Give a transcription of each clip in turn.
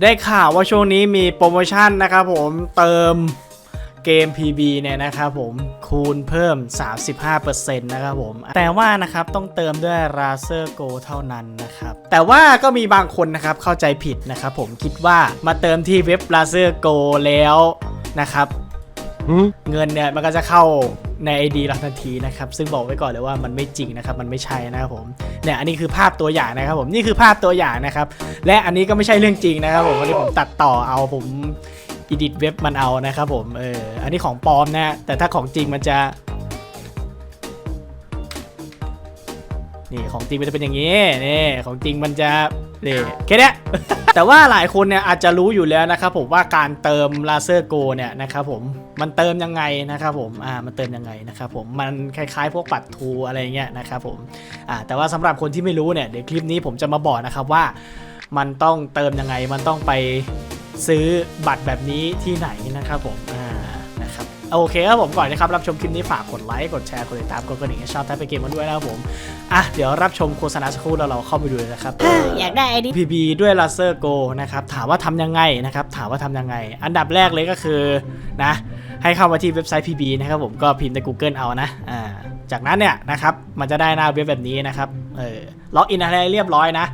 ได้ข่าวว่าช่วงนี้มีโปรโมชั่นนะครับผมเติมเกม PB เนี่ยนะครับผมคูณเพิ่ม 35%นะครับผม แต่ว่านะครับต้องเติมด้วย Razer Go เท่านั้นนะครับ แต่ว่าก็มีบางคนนะครับเข้าใจผิดนะครับผมคิดว่ามาเติมที่เว็บ Razer Go แล้วนะครับ เงินเนี่ยมันก็จะเข้าใน ID เราทันทีนะครับ ซึ่งบอกไว้ก่อนเลยว่ามันไม่จริงนะครับ มันไม่ใช่นะครับผม เนี่ยอันนี้คือภาพตัวอย่างนะครับผม นี่คือภาพตัวอย่างนะครับ และอันนี้ก็ไม่ใช่เรื่องจริงนะครับผมวันนี้ผมตัดต่อเอาผมอีดิทเว็บมันเอานะครับผม เออ อันนี้ของปลอมนะ แต่ถ้าของจริงมันจะ นี่ของจริงมันจะเป็นอย่างนี้ นี่ของจริงมันจะ นี่แค่นี้แต่ว่าหลายคนเนี่ยอาจจะรู้อยู่แล้วนะครับผมว่าการเติม Laser Go เนี่ยนะครับผมมันเติมยังไงนะครับผมอ่ามันเติมยังไงนะครับผมมันคล้ายๆ พวกปัดทูอะไรเงี้ยนะครับผมอ่าแต่ว่าสำหรับคนที่ไม่รู้เนี่ยเดี๋ยวคลิปนี้ผมจะมาบอกนะครับว่า มันต้องเติมยังไงมันต้องไปซื้อบัตรแบบนี้ที่ไหนนะครับผมอ่า โอเคครับผมก่อนนะครับรับชมคลิปนี้ฝากกดไลค์กดแชร์กดติดตามกดกระดิ่งให้ชอบแท็บไปเกมมาด้วยนะครับผมอะเดี๋ยวรับชมโฆษณาสักครู่แล้วเราเข้าไปดูเลยนะครับอยากได้ไอดี PB ด้วย Laser Go นะครับถามว่าทำยังไงนะครับถามว่าทำยังไง อันดับแรกเลยก็คือนะให้เข้ามาที่เว็บไซต์ PB นะครับผมก็พิมพ์ใน Google เอานะอ่าจากนั้นเนี่ยนะครับมันจะได้หน้าเว็บแบบนี้นะครับเออล็อกอินอะไรเรียบร้อยนะ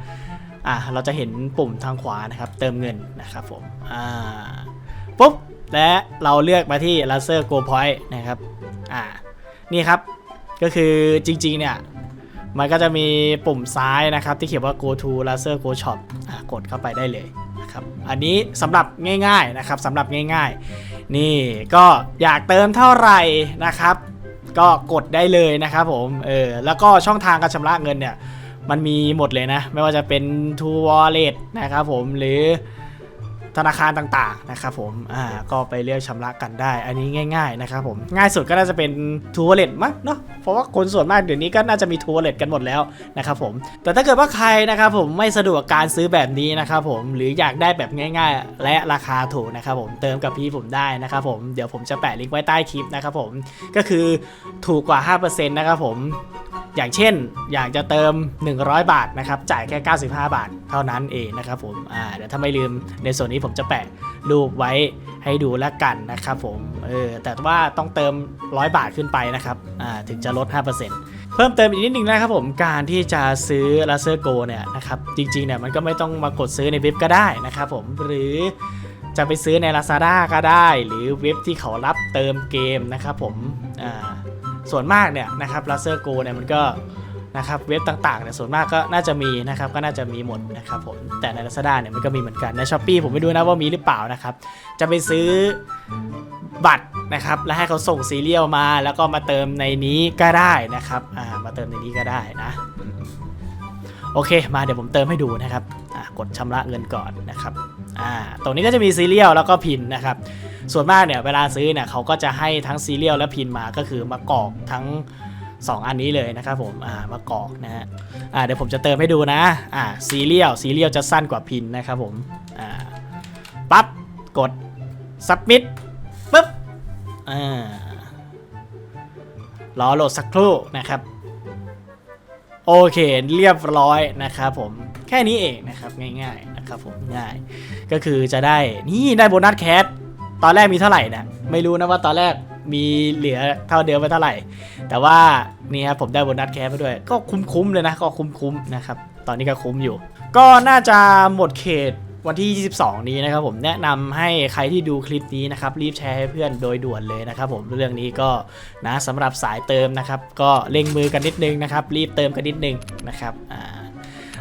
อ่าเราจะเห็นปุ่มทางขวานะครับเติมเงินนะครับผมอ่าปุ๊บ และเราเลือกมาที่ Laser Go Point นะครับอ่านี่ครับก็คือจริงๆเนี่ยมันก็จะมีปุ่มซ้ายนะครับ ที่เขียนว่า go to laser go shop อะกดเข้าไปได้เลยนะครับอันนี้สำหรับง่ายๆนะครับสำหรับง่ายๆ นี่ก็อยากเติมเท่าไหร่นะครับ ก็กดได้เลยนะครับผมเออแล้วก็ช่องทางการชำระเงินเนี่ยมันมีหมดเลยนะ ไม่ว่าจะเป็น True Wallet นะครับผมหรือ ธนาคารต่างๆนะครับผมอ่าก็ไปเลือกชำระกันได้ อันนี้ง่ายๆนะครับผมง่ายสุดก็น่าจะเป็น True Wallet มั้งเนาะเพราะว่าคนส่วนมากเดี๋ยวนี้ก็น่าจะมี True Wallet กันหมดแล้วนะครับผมแต่ถ้าเกิดว่าใครนะครับผมไม่สะดวกการซื้อแบบนี้นะครับผมหรืออยากได้แบบง่าย ๆ และราคาถูกนะครับผมเติมกับพี่ผมได้นะครับผมเดี๋ยวผมจะแปะลิงก์ไว้ใต้คลิปนะครับผมก็คือถูกกว่า 5%นะครับผม อย่างเช่นอยากจะเติม 100 บาทนะครับจ่ายแค่ 95 บาท เท่านั้นเองนะครับผมอ่าเดี๋ยวถ้าไม่ลืมในส่วนนี้ผมจะแปะรูปไว้ให้ดูแล้วกันนะครับผมเออแต่ว่าต้องเติม 100 บาทขึ้นไปนะครับอ่าถึงจะลด 5%เพิ่มเติมอีกนิดนึงนะครับผมการที่จะซื้อ Laser Go เนี่ยนะครับจริงๆเนี่ยมันก็ไม่ต้องมากดซื้อในเว็บก็ได้นะครับผมหรือจะไปซื้อใน Lazada ก็ได้ หรือเว็บที่เขารับเติมเกมนะครับผมอ่า ส่วนมากเนี่ยนะครับ Laser Go เนี่ยมันก็นะครับเว็บต่างๆเนี่ยส่วนมากก็น่าจะมีนะครับก็น่าจะมีหมดนะครับผมแต่ใน Lazada เนี่ยมันก็มีเหมือนกันใน s h อ p e e ผมไม่ดูนะว่ามีหรือเปล่านะครับจะไปซื้อบัตรนะครับแล้วให้เขาส่งซีเรียลมา แล้วก็มาเติมในนี้ก็ได้นะครับอ่ามาเติมในนี้ก็ได้นะโอเคมาเดี๋ยวผมเติมให้ดูนะครับอ่ากดชำระเงินก่อนนะครับอ่าตรงนี้ก็จะมีซีเรียลแล้วก็พินนะครับ ส่วนมากเนี่ยเวลาซื้อเนี่ยเขาก็จะให้ทั้งซีเรียลและพินมาก็คือมากรอกทั้ง 2 อันนี้เลยนะครับผมอ่ามากรอกนะฮะอ่าเดี๋ยวผมจะเติมให้ดูนะอ่าซีเรียลซีเรียลจะสั้นกว่าพินนะครับผมอ่าปั๊บกด submit ปึ๊บอ่ารอโหลดสักครู่นะครับโอเคเรียบร้อยนะครับผมแค่นี้เองนะครับง่ายๆนะครับผมง่ายก็คือจะได้นี่ได้โบนัสแคส ตอนแรกมีเท่าไหร่นะไม่รู้นะว่าตอนแรกมีเหลือเท่าเดิมไปเท่าไหร่ แต่ว่านี่ครับผมได้โบนัสแคสไปด้วย ก็คุ้มๆเลยนะก็คุ้มๆนะครับตอนนี้ก็คุ้มอยู่ ก็น่าจะหมดเขตวันที่ 22 นี้นะครับผมแนะนำให้ใครที่ดูคลิปนี้นะครับรีบแชร์ให้เพื่อนโดยด่วนเลยนะครับผมเรื่องนี้ก็นะสำหรับสายเติมนะครับก็เล็งมือกันนิดนึงนะครับรีบเติมกันนิดนึงนะครับอ่า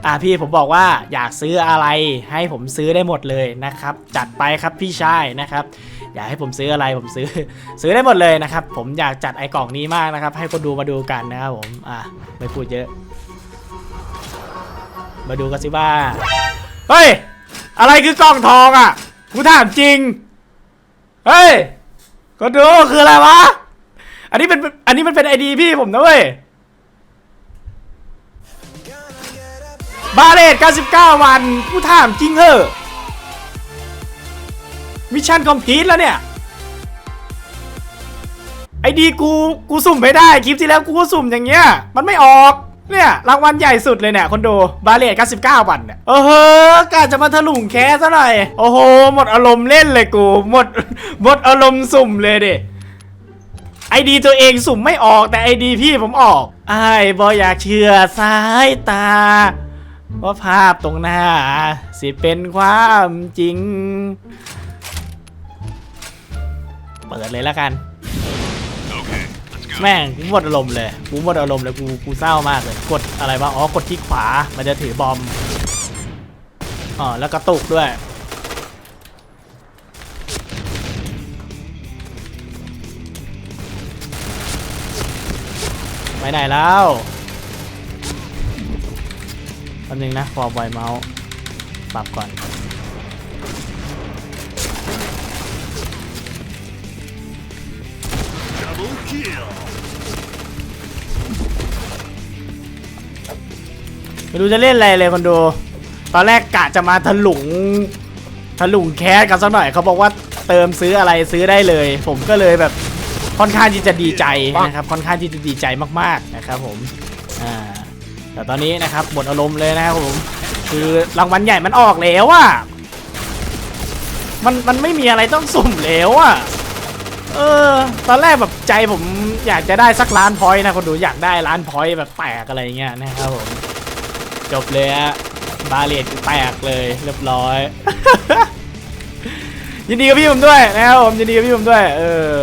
อ่าพี่ผมบอกว่าอยากซื้ออะไรให้ผมซื้อได้หมดเลยนะครับจัดไปครับพี่ชายนะครับ อยากให้ผมซื้ออะไรผมซื้อซื้อได้หมดเลยนะครับ ผมอยากจัดไอ้กล่องนี้มากนะครับ ให้คนดูมาดูกันนะครับผมอะไม่พูดเยอะ มาดูกันสิว่าเฮ้ยอะไรคือกล่องทองอะกูถามจริงเฮ้ยก็ดูคืออะไรวะอันนี้เป็นอันนี้มันเป็นไอดีพี่ผมนะเว้ยบาเลต99 วันกูถามจริงเหอะ มิชชั่นคอมพลีทแล้วเนี่ย ไอดีกูกูสุ่มไม่ได้คลิปที่แล้วกูก็สุ่มอย่างเงี้ย มันไม่ออกเนี่ยรางวัลใหญ่สุดเลยเนี่ยคนดูบาเลต99บาทเนี่ยโอ้โหกาจะมาถลุงแคสซะหน่อย โอ้โห หมดอารมณ์เล่นเลยกู หมดหมดอารมณ์สุ่มเลยดิไอดีตัวเองสุ่มไม่ออกแต่ไอดีพี่ผมออกไอ้บออยากเชื่อสายตา ว่าภาพตรงหน้า สิเป็นความจริง เปิดเลยแล้วกัน แม่งกูหมดอารมณ์เลย กูหมดอารมณ์เลย กู กูเศร้ามากเลย กดอะไรวะ อ๋อ กดที่ขวา มันจะถือบอม อ๋อ แล้วกระตุกด้วย ไปไหนแล้วแป๊บนึงนะความไวเมาส์ ปรับก่อน ไม่รู้จะเล่นอะไรเลยคนดู ตอนแรกกะจะมาถลุงถลุงแคสกันสักหน่อยเขาบอกว่าเติมซื้ออะไรซื้อได้เลย ผมก็เลยแบบค่อนข้างที่จะดีใจนะครับค่อนข้างที่จะดีใจมากๆนะครับผมอ่าแต่ตอนนี้นะครับหมดอารมณ์เลยนะครับผมคือรางวัลใหญ่มันออกแล้วอะมันมันไม่มีอะไรต้องสุ่มแล้วอะ เออ ตอนแรกแบบใจผมอยากจะได้สักล้านพอยต์นะคนดูอยากได้ล้านพอยต์แบบแตกอะไรเงี้ยนะครับผม จบเลยฮะบาเลตแตกเลยเรียบร้อย ยินดีกับพี่ผมด้วยนะครับผมยินดีกับพี่ผมด้วย เออ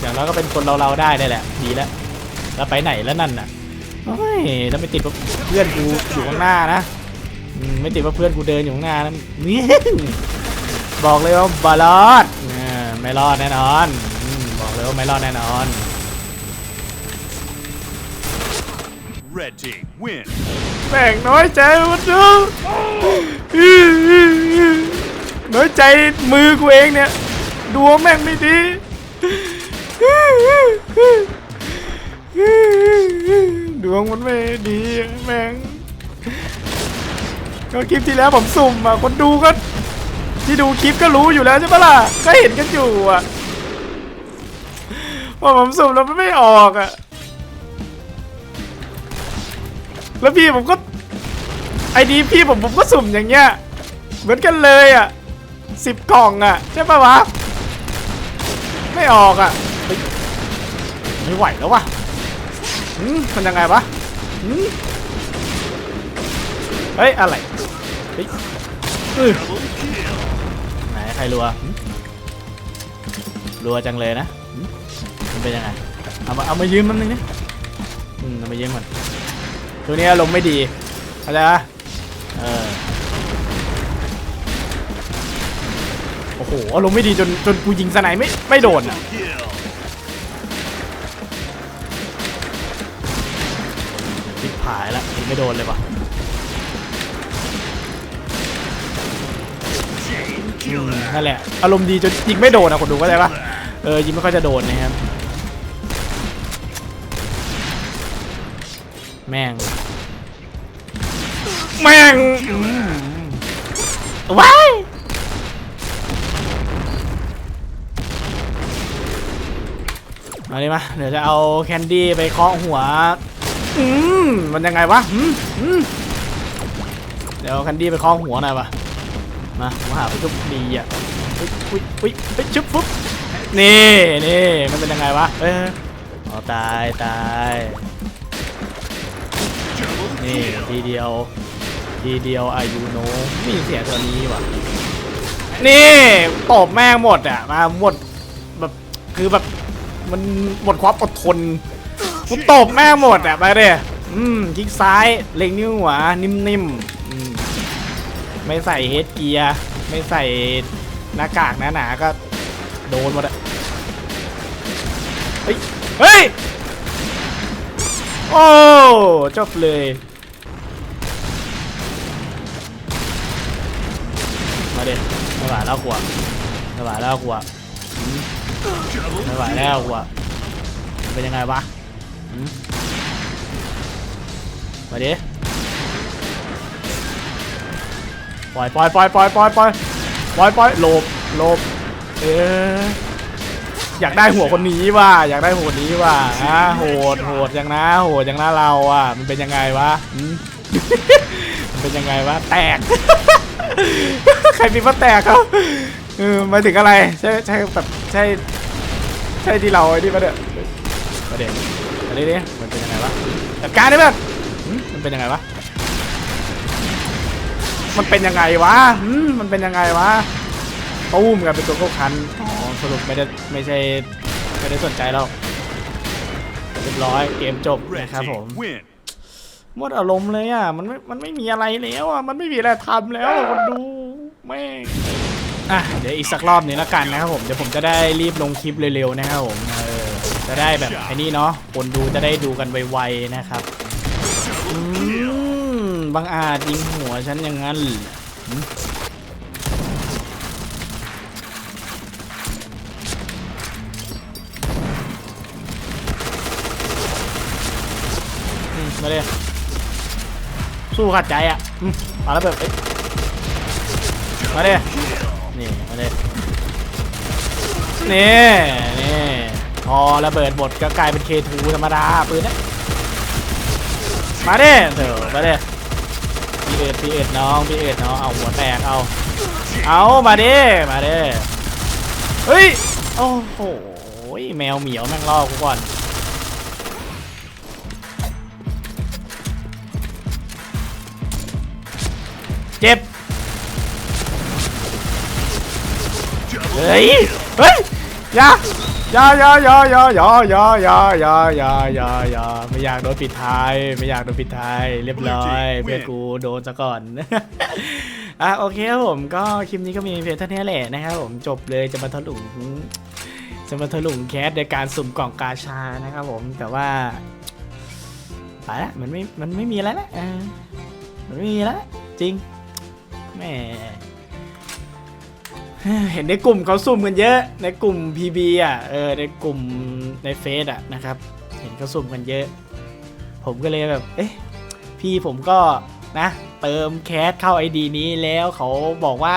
อย่างน้อยก็เป็นคนเราเราๆได้ได้แหละ ดีแล้วแล้วไปไหนแล้วนั่นน่ะโอ้ยแล้วไม่ติดว่าเพื่อนกูอยู่ข้างหน้านะอืมไม่ติดว่าเพื่อนกูเดินอยู่ข้างหน้านะนี่ บอกเลยว่าบอลอดเออไม่รอดแน่นอน อืมบอกเลยว่าไม่รอดแน่นอน Red team win. แม่งน้อยใจมันดูน้อยใจมือกูเองเนี่ยดวงแม่งไม่ดี ดวงมันไม่ดีแม่งก็คลิปที่แล้วผมสุ่มอะคนดูก็ ที่ดูคลิปก็รู้อยู่แล้วใช่ปะล่ะก็เห็นกันอยู่อะ ว่าผมสุ่มแล้วมันไม่ออกอะแล้วพี่ผมก็ไอดีพี่ผมผมก็สุ่มอย่างเงี้ยเหมือนกันเลยอะสิบกล่องอะใช่ปะวะไม่ออกอะเฮ้ยไม่ไหวแล้ววะหืมมันยังไงวะหืมเฮ้ยอะไรเฮ้ยอื้อไหนใครรัวหืมรัวจังเลยนะหืมมัน เป็นยังไง เอามาเอามายืมมันนึงนี่อืมเอามายืมก่อนช่วนี้อารมณ์ไม่ดีเข้าใจปะเออ โอ้โหอารมณ์ไม่ดีจนจนกูยิงสไนไม่ไม่โดนอะ Kill. ติดผายล้วยิงไม่โดนเลยวะ Chain อืม killer. นั่นแหละ อารมณ์ดีจนยิงไม่โดนอะคนดูเข้าใจปะเออยิงไม่ค่อยจะโดนนะครับ แม่ง แม่งอืมว้ายเอาดิมา เดี๋ยวจะเอาแคนดี้ไปเคาะหัว อืมมันยังไงวะอืมอืมเดี๋ยวเอาแคนดี้ไปเคาะหัวหน่อยวะมาผมหาผู้โชคดีอะอุ้ยอุ้ยอุ้ยเฮ้ยชึบปุ๊บนี่นี่มันเป็นยังไงวะเอ้ยอ๋อตายตาย Double นี่ทีเดียว ทีเดียวอายุโนมีเสียตัวนี้ว่ะ นี่ตบแม่งหมดอะมาหมดแบบคือแบบมันหมดความอดทนกูตบแม่งหมดอะไปเลยอืมคลิกซ้ายเล็งนิ้วหัวนิ่มๆอืมไม่ใส่เฮดเกียร์ไม่ใส่หน้ากากหนาๆก็โดนหมดอะเฮ้ย เฮ้ย โอ้จบเลย เด็ไม่ไหวแล้วกว่าไม่ไหวแล้วกว่า Double ไม่ไหวแล้วกว่าเป็นยังไงวะมาดิปล่อยปล่อยปล่อยปล่อยปล่อยปล่อยปล่อยปล่อยหลบหลบเอออยากได้หัวคนนี้ว่ะอยากได้หัวนี้ว่ะอะโหดโหดอย่างนะโหดอย่างนะเราอะมันเป็นยังไงวะหืม เป็นยังไงวะแตก ใครมีว่าแตกเขาเออหมายถึงอะไร ใช่ใช่แบบใช่ ใช่ที่เราไอ้นี่ปะเนี่ยประเด็นอันนี้ดิมันเป็นยังไงวะจัดการได้แบบมันเป็นยังไงวะมันเป็นยังไงวะหืมมันเป็นยังไงวะตู้มกันเป็นตัวเข้าคันอ๋อสรุปไม่ได้ไม่ใช่ไม่ได้สนใจเราเรียบร้อยเกมจบ Red นะครับผม team win. หมดอารมณ์เลยอะ มันไม่ มันไม่มีอะไรแล้วอะ มันไม่มีอะไรทำแล้วอะคนดูแม่งอะ เดี๋ยวอีกสักรอบหนึงแล้วกันนะครับผม เดี๋ยวผมจะได้รีบลงคลิปเร็วๆนะครับผมเออจะได้แบบไอ้นี่เนาะ คนดูจะได้ดูกันไวๆนะครับอืมบางอาจยิงหัวฉันอย่างนั้นเหรอหืมอืมมาเลย สู้ขัดใจอะอืมาแล้วแบบมาเลยนี่มาเลยนี่นี่พอระเบิดหมดก็กลายเป็น K2 ธรรมดาปืนนะมาเดิเถอะมาเดิพี่เอ็ดพี่เอ็ดน้องพี่เอ็ดน้องเอาหัวแตกเอาเอามาเดิมาเดิเฮ้ยโอ้โหแมวเหมียวแม่งล่อกูก่อน เจ็บ เฮ้ย เฮ้ยอย่าอย่าอย่าอย่าอย่าอย่าอย่าอย่าอย่าอย่าอย่าอย่าไม่อยากโดนปิดท้าย ไม่อยากโดนปิดท้าย เรียบร้อยเพื่อนกูโดนซะก่อนอะโอเคครับผมก็คลิปนี้ก็มีเพียงเท่านี้แหละนะครับผมจบเลยจะมาทะลุจะมาทะลุแคสในการสุ่มกล่องกาชานะครับผมแต่ว่าไปละมันไม่มันไม่มีแล้วนะเออมันไม่มีแล้วจริง แหม่เห็นในกลุ่มเขาซุ่มกันเยอะ ในกลุ่ม PB อะ เออ ในกลุ่มในเฟซอะนะครับ เห็นเขาซุ่มกันเยอะ ผมก็เลยแบบ เอ๊ะ พี่ผมก็นะ เติมแคสเข้า ID นี้แล้วเขาบอกว่า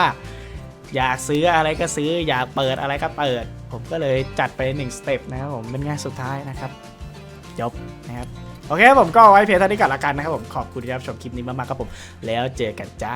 อยากซื้ออะไรก็ซื้อ อยากเปิดอะไรก็เปิด ผมก็เลยจัดไปหนึ่งสเต็ปนะครับผม เป็นงานสุดท้ายนะครับ จบนะครับ โอเคผมก็ไว้เพียงเท่านี้ก่อนละกันนะครับผม ขอบคุณที่รับชมคลิปนี้มากๆครับผม แล้วเจอกันจ้า